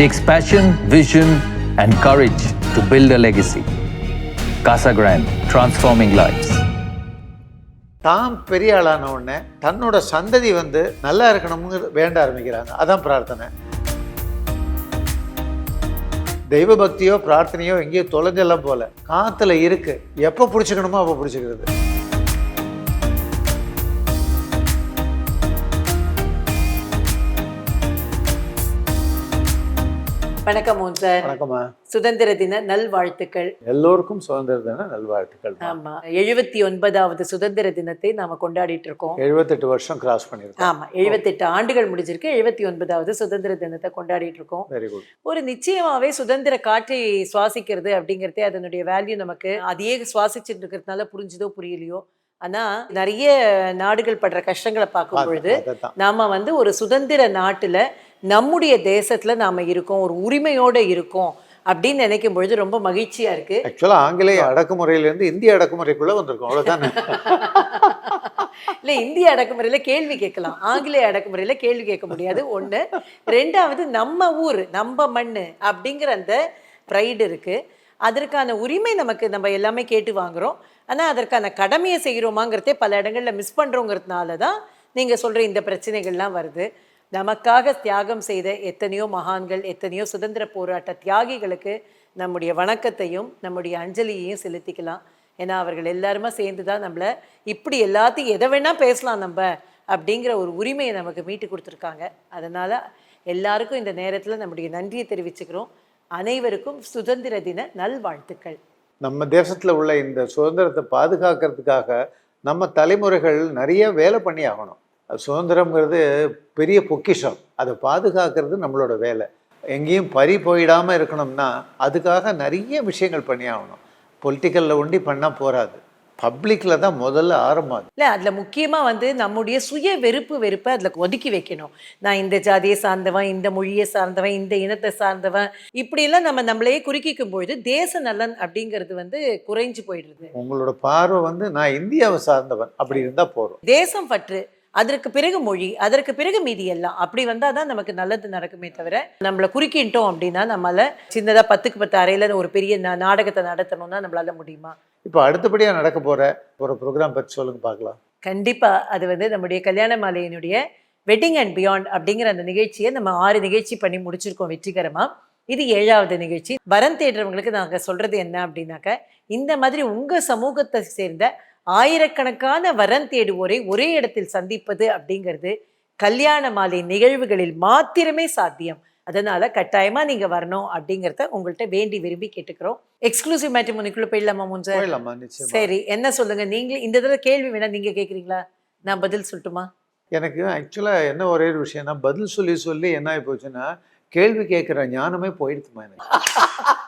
takes passion, vision, and courage to build a legacy. Casa Grande, transforming lives. தாம் பெரிய ஆளான உடனே தன்னோட சந்ததி வந்து நல்லா இருக்கணும்னு வேண்ட ஆரம்பிக்கிறாங்க. அதான் பிரார்த்தனை. தெய்வ பக்தியோ பிரார்த்தனையோ எங்கேயோ தொலைஞ்செல்லாம் போல. காத்துல இருக்கு. எப்போ பிடிச்சிக்கணுமோ அப்போ பிடிச்சிக்கிறது. வணக்கம் சார். வணக்கம்மா. சுதந்திர தின நல்வாழ்த்துக்கள். எல்லோருக்கும் சுதந்திர தின நல்வாழ்த்துக்கள் ஆமா. எழுபத்தி ஒன்பதாவது சுதந்திர தினத்தை நாம கொண்டாடிட்டு இருக்கோம். எழுபத்தெட்டு வருஷம் கிராஸ் பண்ணியிருக்கோம். ஆமா. எழுபத்தெட்டு ஆண்டுகள் முடிஞ்சிருக்கு. எழுபத்தி ஒன்பதாவது சுதந்திர தினத்தை கொண்டாடிட்டு இருக்கோம். வெரி குட் ஒரு நிச்சயமாவே சுதந்திர காற்றை சுவாசிக்கிறது அப்படிங்கறதே அதனுடைய வேல்யூ நமக்கு அதையே சுவாசிச்சுட்டு இருக்கிறதுனால புரிஞ்சுதோ புரியலையோ? ஆனா நிறைய நாடுகள் படுற கஷ்டங்களை பார்க்கும் பொழுது நாம வந்து ஒரு சுதந்திர நாட்டுல நம்முடைய தேசத்துல நாம இருக்கோம் ஒரு உரிமையோட இருக்கோம் அப்படின்னு நினைக்கும் பொழுது ரொம்ப மகிழ்ச்சியா இருக்கு. ஆக்சுவலாக ஆங்கிலேய அடக்குமுறையிலேருந்து இந்திய அடக்குமுறைக்குள்ள வந்திருக்கோம் அவ்வளோதானே இல்ல இந்திய அடக்குமுறையில கேள்வி கேட்கலாம். ஆங்கிலேய அடக்குமுறையில கேள்வி கேட்க முடியாது. ஒண்ணு ரெண்டாவது நம்ம ஊர் நம்ம மண்ணு அப்படிங்கிற அந்த ப்ரைடு இருக்கு. அதற்கான உரிமை நமக்கு நம்ம எல்லாமே கேட்டு வாங்குறோம். ஆனா அதற்கான கடமையை செய்கிறோமாங்கிறதே பல இடங்கள்ல மிஸ் பண்றோங்கிறதுனால தான் நீங்க சொல்ற இந்த பிரச்சனைகள்லாம் வருது. நமக்காக தியாகம் செய்த எத்தனையோ மகான்கள் எத்தனையோ சுதந்திர போராட்ட தியாகிகளுக்கு நம்முடைய வணக்கத்தையும் நம்முடைய அஞ்சலியையும் செலுத்திக்கலாம். ஏன்னா அவர்கள் எல்லாருமே சேர்ந்து தான் நம்மளை இப்படி எல்லாத்தையும் எதை வேணால் பேசலாம் நம்ம அப்படிங்கிற ஒரு உரிமையை நமக்கு மீட்டு கொடுத்துருக்காங்க. அதனால் எல்லாருக்கும் இந்த நேரத்தில் நம்முடைய நன்றியை தெரிவிச்சுக்கிறோம். அனைவருக்கும் சுதந்திர தின நல்வாழ்த்துக்கள். நம்ம தேசத்தில் உள்ள இந்த சுதந்திரத்தை பாதுகாக்கிறதுக்காக நம்ம தலைமுறைகள் நிறைய வேலை பண்ணி ஆகணும் சுதந்திரம்ங்கிறது பெரிய பொக்கிஷம். அதை பாதுகாக்கிறது நம்மளோட வேலை. எங்கேயும் பறி போயிடாம இருக்கணும்னா அதுக்காக நிறைய விஷயங்கள் பண்ணி ஆகணும். பொலிட்டிக்கலில் ஒண்டி பண்ணால் போராது பப்ளிக்கில் தான் முதல்ல ஆரம்பம். இல்லை அதில் முக்கியமாக வந்து நம்முடைய சுய வெறுப்பு வெறுப்பை அதில் ஒதுக்கி வைக்கணும். நான் இந்த ஜாதியை சார்ந்தவன் இந்த மொழியை சார்ந்தவன் இந்த இனத்தை சார்ந்தவன் இப்படியெல்லாம் நம்ம நம்மளையே குறுக்கிக்கும் பொழுது தேச நலன் அப்படிங்கிறது வந்து குறைஞ்சு போயிடுது. உங்களோட பார்வை வந்து நான் இந்தியாவை சார்ந்தவன் அப்படி இருந்தால் போதும். தேசம் பற்று. அதற்கு பிறகு மொழி அதற்கு பிறகு மீதி எல்லாம். அப்படி வந்தால் தான் நமக்கு நல்லது நடக்குமே தவிர நம்மளை குறுக்கிட்டோம் அப்படின்னா நம்மளால சின்னதாக பத்துக்கு பத்து அறையில் ஒரு பெரிய நாடகத்தை நடத்தணும்னா நம்மளால முடியுமா? இப்போ அடுத்தபடியாக நடக்க போகிற ஒரு ப்ரோக்ராம் பற்றி சொல்லுங்க பார்க்கலாம். கண்டிப்பா. அது வந்து நம்முடைய கல்யாண மாலையினுடைய வெட்டிங் அண்ட் பியாண்ட் அப்படிங்கிற அந்த நிகழ்ச்சியை நம்ம ஆறு நிகழ்ச்சி பண்ணி முடிச்சிருக்கோம் வெற்றிகரமா. இது ஏழாவது நிகழ்ச்சி. வரன் தேடுறவங்களுக்கு நாங்க சொல்றது என்ன அப்படின்னாக்க இந்த மாதிரி உங்க சமூகத்தை சேர்ந்த ஆயிரக்கணக்கான வரன் தேடுவோரை ஒரே இடத்தில் சந்திப்பது அப்படிங்கிறது கல்யாண மாலை நிகழ்வுகளில் மாத்திரமே சாத்தியம். அதனால கட்டாயமா நீங்க வரணும் அப்படிங்கறத உங்கள்கிட்ட வேண்டி விரும்பி கேட்டுக்கிறோம். எக்ஸ்க்ளூசிவ் மேட்ரிமோனிக்குள்ள போயிடலாமா நிச்சயமா. சரி என்ன சொல்லுங்க? நீங்களே இந்த தடவை கேள்வி வேணா நீங்க கேக்குறீங்களா? நான் பதில் சொல்லட்டுமா? எனக்கு ஆக்சுவலாக என்ன ஒரே ஒரு விஷயம்னா பதில் சொல்லி சொல்லி என்ன ஆகி போச்சுன்னா கேள்வி கேட்குற ஞானமே போயிடுத்துமா எனக்கு.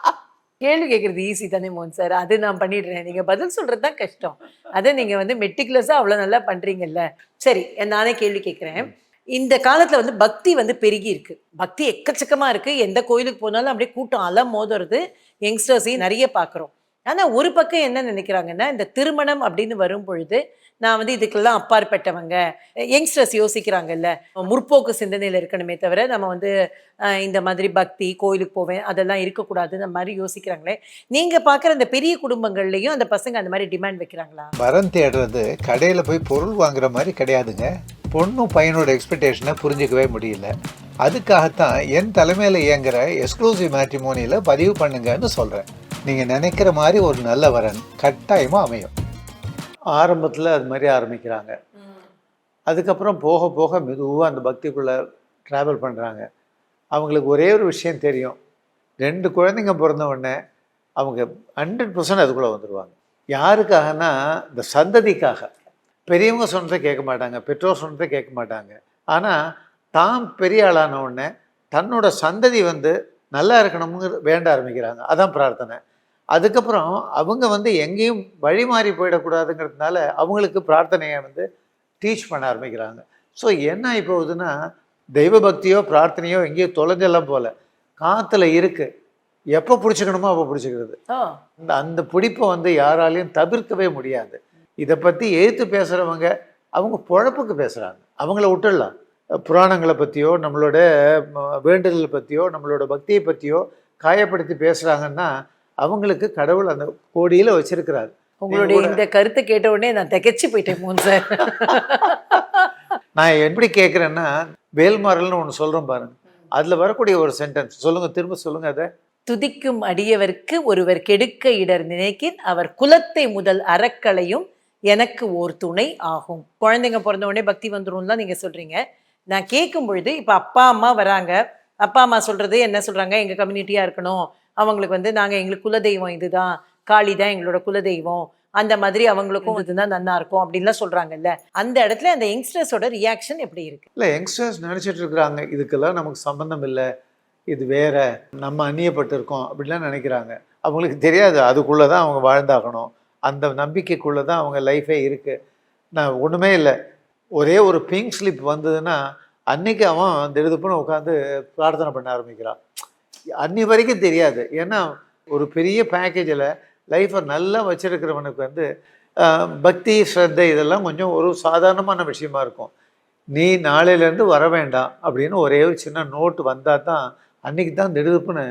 கேள்வி கேட்குறது ஈஸி தானே மோகன் சார் அது நான் பண்ணிடுறேன். நீங்கள் பதில் சொல்கிறது தான் கஷ்டம். அதை நீங்கள் வந்து மெட்டிகுலஸாக அவ்வளோ நல்லா பண்ணுறீங்கல்ல சரி நானே கேள்வி கேட்குறேன் இந்த காலத்தில் வந்து பக்தி வந்து பெருகி இருக்கு. பக்தி எக்கச்சக்கமாக இருக்குது எந்த கோயிலுக்கு போனாலும் அப்படியே கூட்டம் அலை மோதுறது யங்ஸ்டர்ஸையும் நிறைய பார்க்குறோம் ஆனால் ஒரு பக்கம் என்ன நினைக்கிறாங்கன்னா இந்த திருமணம் அப்படின்னு வரும் பொழுது நான் வந்து இதுக்கெல்லாம் அப்பாற்பட்டவங்க. யங்ஸ்டர்ஸ் யோசிக்கிறாங்கல்ல முற்போக்கு சிந்தனையில் இருக்கணுமே தவிர நம்ம வந்து இந்த மாதிரி பக்தி கோயிலுக்கு போவேன் அதெல்லாம் இருக்கக்கூடாது அந்த மாதிரி யோசிக்கிறாங்களே. நீங்கள் பார்க்குற அந்த பெரிய குடும்பங்கள்லையும் அந்த பசங்க அந்த மாதிரி டிமாண்ட் வைக்கிறாங்களா? வரம் தேடுறது கடையில் போய் பொருள் வாங்குற மாதிரி கிடையாதுங்க. பொண்ணும் பையனோட எக்ஸ்பெக்டேஷனை புரிஞ்சிக்கவே முடியல. அதுக்காகத்தான் என் தலைமையில் இயங்குற எக்ஸ்க்ளூசிவ் மேட்ரிமோனியில் பதிவு பண்ணுங்கன்னு சொல்கிறேன் நீங்கள் நினைக்கிற மாதிரி ஒரு நல்ல வரன் கட்டாயமாக அமையும். ஆரம்பத்தில் அது மாதிரி ஆரம்பிக்கிறாங்க. அதுக்கப்புறம் போக போக மெதுவாக அந்த பக்திக்குள்ளே ட்ராவல் பண்ணுறாங்க அவங்களுக்கு ஒரே ஒரு விஷயம் தெரியும். ரெண்டு குழந்தைங்க பிறந்த உடனே அவங்க ஹண்ட்ரட் பர்சன்ட் அதுக்குள்ளே வந்துடுவாங்க யாருக்காகனா இந்த சந்ததிக்காக. பெரியவங்க சொன்னதை கேட்க மாட்டாங்க பெற்றோர் சொன்னதை கேட்க மாட்டாங்க. ஆனால் தாம் பெரிய ஆளான உடனே தன்னோட சந்ததி வந்து நல்லா இருக்கணும்னு வேண்ட ஆரம்பிக்கிறாங்க. அதான் பிரார்த்தனை. அதுக்கப்புறம் அவங்க வந்து எங்கேயும் வழி மாறி போயிடக்கூடாதுங்கிறதுனால அவங்களுக்கு பிரார்த்தனையை வந்து டீச் பண்ண ஆரம்பிக்கிறாங்க. ஸோ என்ன ஆகி போகுதுன்னா தெய்வ பக்தியோ பிரார்த்தனையோ எங்கேயோ தொலைஞ்செல்லாம் போல காற்றுல இருக்கு. எப்போ பிடிச்சிக்கணுமோ அப்போ பிடிச்சிக்கிறது. ஓ. அந்த அந்த பிடிப்பை வந்து யாராலையும் தவிர்க்கவே முடியாது. இதை பற்றி எதிர்த்து பேசுகிறவங்க அவங்க பொழப்புக்கு பேசுகிறாங்க அவங்கள விட்டுடலாம். புராணங்களை பற்றியோ நம்மளோட வேண்டுதல் பற்றியோ நம்மளோட பக்தியை பற்றியோ காயப்படுத்தி பேசுகிறாங்கன்னா அவங்களுக்கு கடவுள் அந்த கோடியில் வச்சிருக்கிறார். உங்களுடைய இந்த கருத்தை கேட்ட உடனே நான் திகைச்சு போயிட்டேன் சார். நான் எப்படி கேட்குறேன்னா வேல்மாறல்னு ஒன்று சொல்கிறேன் பாருங்க. அதில் வரக்கூடிய ஒரு சென்டென்ஸ் சொல்லுங்கள் திரும்ப சொல்லுங்கள் அதை. துதிக்கும் அடியவர்க்கு ஒருவர் கெடுக்க இடர் நினைக்கின் அவர் குலத்தை முதல் அறக்களையும் எனக்கு ஓர் துணை ஆகும். குழந்தைங்க பிறந்த உடனே பக்தி வந்துரும் தான் நீங்க சொல்றீங்க. நான் கேட்கும் பொழுது இப்ப அப்பா அம்மா வராங்க. அப்பா அம்மா சொல்றது என்ன சொல்றாங்க? எங்க கம்யூனிட்டியா இருக்கணும். அவங்களுக்கு வந்து நாங்க எங்களுக்கு குலதெய்வம் இதுதான் காளி தான் எங்களோட குலதெய்வம். அந்த மாதிரி அவங்களுக்கும் இதுதான் நன்னா இருக்கும் அப்படின்லாம் சொல்றாங்கல்ல. அந்த இடத்துல அந்த யங்ஸ்டர்ஸோட ரியாக்ஷன் எப்படி இருக்கு? இல்லை யங்ஸ்டர்ஸ் நினச்சிட்டு இருக்கிறாங்க இதுக்கெல்லாம் நமக்கு சம்மந்தம் இல்லை இது வேற நம்ம அந்நியப்பட்டிருக்கோம் அப்படிலாம் நினைக்கிறாங்க. அவங்களுக்கு தெரியாது அதுக்குள்ளே தான் அவங்க வாழ்ந்தாகணும். அந்த நம்பிக்கைக்குள்ளே தான் அவங்க லைஃபே இருக்குது நான் ஒன்றுமே இல்லை. ஒரே ஒரு பிங்க் ஸ்லிப் வந்ததுன்னா அன்னைக்கு அவன் திடுதுப்புன்னு உட்காந்து பிரார்த்தனை பண்ண ஆரம்பிக்கிறான். அன்னி வரைக்கும் தெரியாது. ஏன்னா ஒரு பெரிய பேக்கேஜில் லைஃப்பை நல்லா வச்சுருக்கிறவனுக்கு வந்து பக்தி ஸ்ரத்தை இதெல்லாம் கொஞ்சம் ஒரு சாதாரணமான விஷயமா இருக்கும். நீ நாளையிலேருந்து வர வேண்டாம் அப்படின்னு ஒரே ஒரு சின்ன நோட்டு வந்தால் தான் அன்னைக்கு தான் திடுதுப்புன்னு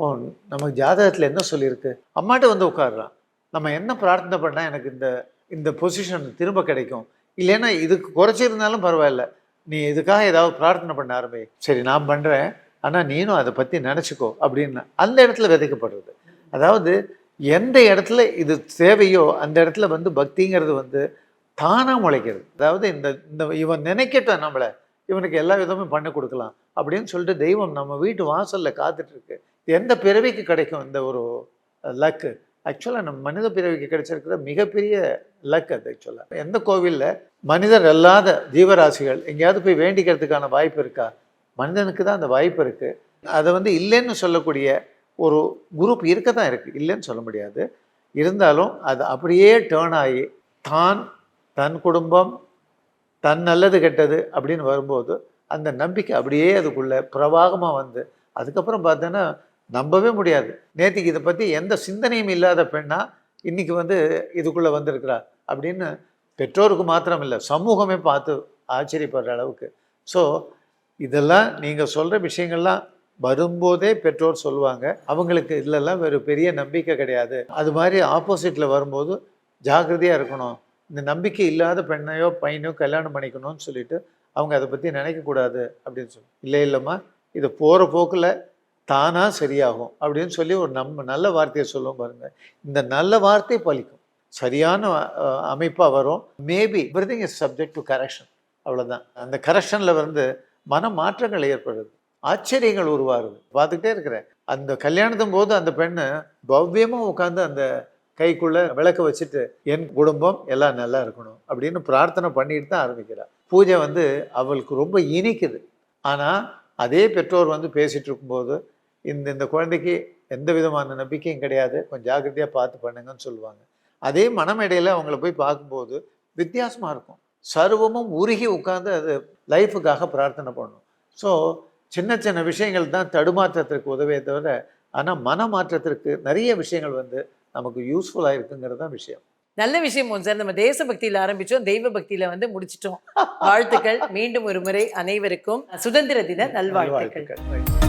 ஓ நமக்கு ஜாதகத்தில் என்ன சொல்லியிருக்கு? அம்மாட்ட வந்து உட்காடுறான் நம்ம என்ன பிரார்த்தனை பண்ணால் எனக்கு இந்த இந்த பொசிஷன் திரும்ப கிடைக்கும்? இல்லைன்னா இதுக்கு குறைச்சிருந்தாலும் பரவாயில்ல. நீ இதுக்காக ஏதாவது பிரார்த்தனை பண்ண ஆரம்பி. சரி நான் பண்ணுறேன் ஆனால் நீனும் அதை பற்றி நினச்சிக்கோ அப்படின்னு அந்த இடத்துல விதைக்கப்படுறது. அதாவது எந்த இடத்துல இது தேவையோ அந்த இடத்துல வந்து பக்திங்கிறது வந்து தானாக முளைக்கிறது. அதாவது இந்த இந்த இவன் நினைக்கட்டும் நம்மளை இவனுக்கு எல்லா விதமும் பண்ணி கொடுக்கலாம் அப்படின்னு சொல்லிட்டு தெய்வம் நம்ம வீட்டு வாசலில் காத்துட்ருக்கு. எந்த பிறவிக்கு கிடைக்கும் இந்த ஒரு லக்கு? ஆக்சுவலாக நம்ம மனித பிறவிக்கு கிடைச்சிருக்கிற மிகப்பெரிய லக் அது ஆக்சுவலாக எந்த கோவிலில் மனிதர் அல்லாத ஜீவராசிகள் எங்கேயாவது போய் வேண்டிக்கிறதுக்கான வாய்ப்பு இருக்கா? மனிதனுக்கு தான் அந்த வாய்ப்பு இருக்குது அதை வந்து இல்லைன்னு சொல்லக்கூடிய ஒரு குரூப் இருக்க. தான் இருக்குது இல்லைன்னு சொல்ல முடியாது. இருந்தாலும் அது அப்படியே டேர்ன் ஆகி தான் தன் குடும்பம் தன் நல்லது கெட்டது அப்படின்னு வரும்போது அந்த நம்பிக்கை அப்படியே அதுக்குள்ளே பிரவாகமாக வந்து அதுக்கப்புறம் பார்த்தோன்னா நம்பவே முடியாது. நேற்றுக்கு இதை பற்றி எந்த சிந்தனையும் இல்லாத பெண்ணாக இன்னைக்கு வந்து இதுக்குள்ளே வந்திருக்கிறா அப்படின்னு பெற்றோருக்கு மாத்திரம் இல்லை சமூகமே பார்த்து ஆச்சரியப்படுற அளவுக்கு. ஸோ இதெல்லாம் நீங்கள் சொல்கிற விஷயங்கள்லாம் வரும்போதே பெற்றோர் சொல்லுவாங்க. அவங்களுக்கு இதுலலாம் வேறு பெரிய நம்பிக்கை கிடையாது. அது மாதிரி ஆப்போசிட்டில் வரும்போது ஜாக்கிரதையாக இருக்கணும். இந்த நம்பிக்கை இல்லாத பெண்ணையோ பையனையோ கல்யாணம் பண்ணிக்கணும்னு சொல்லிட்டு அவங்க அதை பற்றி நினைக்கக்கூடாது அப்படின்னு சொல்லி இல்லை இல்லைம்மா இது போகிற போக்கில் தானாக சரியாகும். அப்படின்னு சொல்லி ஒரு நம்ம நல்ல வார்த்தையை சொல்லுவோம் பாருங்க. இந்த நல்ல வார்த்தை பலிக்கும் சரியான அமைப்பாக வரும். Maybe everything is subject to correction அவ்வளோதான் அந்த கரெக்ஷனில் வந்து மன மாற்றங்கள் ஏற்படுது. ஆச்சரியங்கள் உருவாகுது. பார்த்துக்கிட்டே இருக்கிறேன். அந்த கல்யாணத்தும் போது அந்த பெண்ணு பவ்யமாக உட்காந்து அந்த கைக்குள்ள விளக்க வச்சுட்டு என் குடும்பம் எல்லாம் நல்லா இருக்கணும் அப்படின்னு பிரார்த்தனை பண்ணிட்டு தான் ஆரம்பிக்கிறாள் பூஜை வந்து அவளுக்கு ரொம்ப இனிக்குது. ஆனால் அதே பெற்றோர் வந்து பேசிகிட்டு இருக்கும்போது இந்த இந்த குழந்தைக்கு எந்த விதமான நம்பிக்கையும் கிடையாது. கொஞ்சம் ஜாக்கிரதையாக பார்த்து பண்ணுங்கன்னு சொல்லுவாங்க. அதே மனமேடையில் அவங்கள போய் பார்க்கும்போது வித்தியாசமாக இருக்கும். சர்வமும் உருகி உட்காந்து அது லைஃபுக்காக பிரார்த்தனை பண்ணும் ஸோ சின்ன சின்ன விஷயங்கள் தான் தடுமாற்றத்திற்கு உதவியே தவிர ஆனால் மன மாற்றத்திற்கு நிறைய விஷயங்கள் வந்து நமக்கு யூஸ்ஃபுல்லாக இருக்குங்கிறது தான் விஷயம். நல்ல விஷயம் சார். நம்ம தேசபக்தியில ஆரம்பிச்சோம் தெய்வ பக்தியில வந்து முடிச்சிட்டோம். வாழ்த்துக்கள். மீண்டும் ஒரு முறை அனைவருக்கும். சுதந்திர தின நல்வாழ்த்துக்கள். வாழ்த்துக்கள்